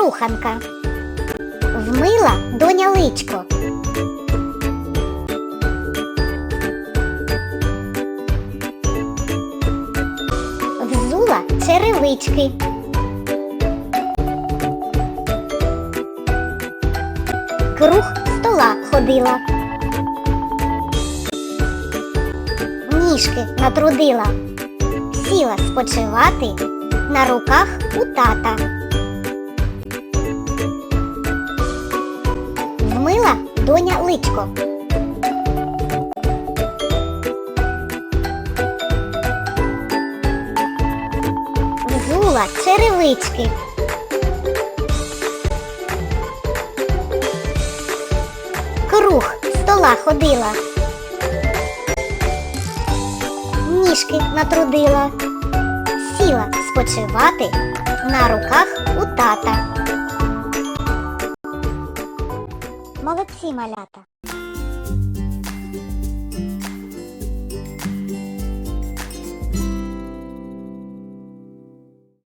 руханка. Вмила доня личко. Взула черевички. Круг стола ходила. Ніжки натрудила. Сіла спочивати на руках у тата. Доня личко. Взула черевички. Круг стола ходила. Ніжки натрудила. Сіла спочивати на руках у тата. Молодці малята.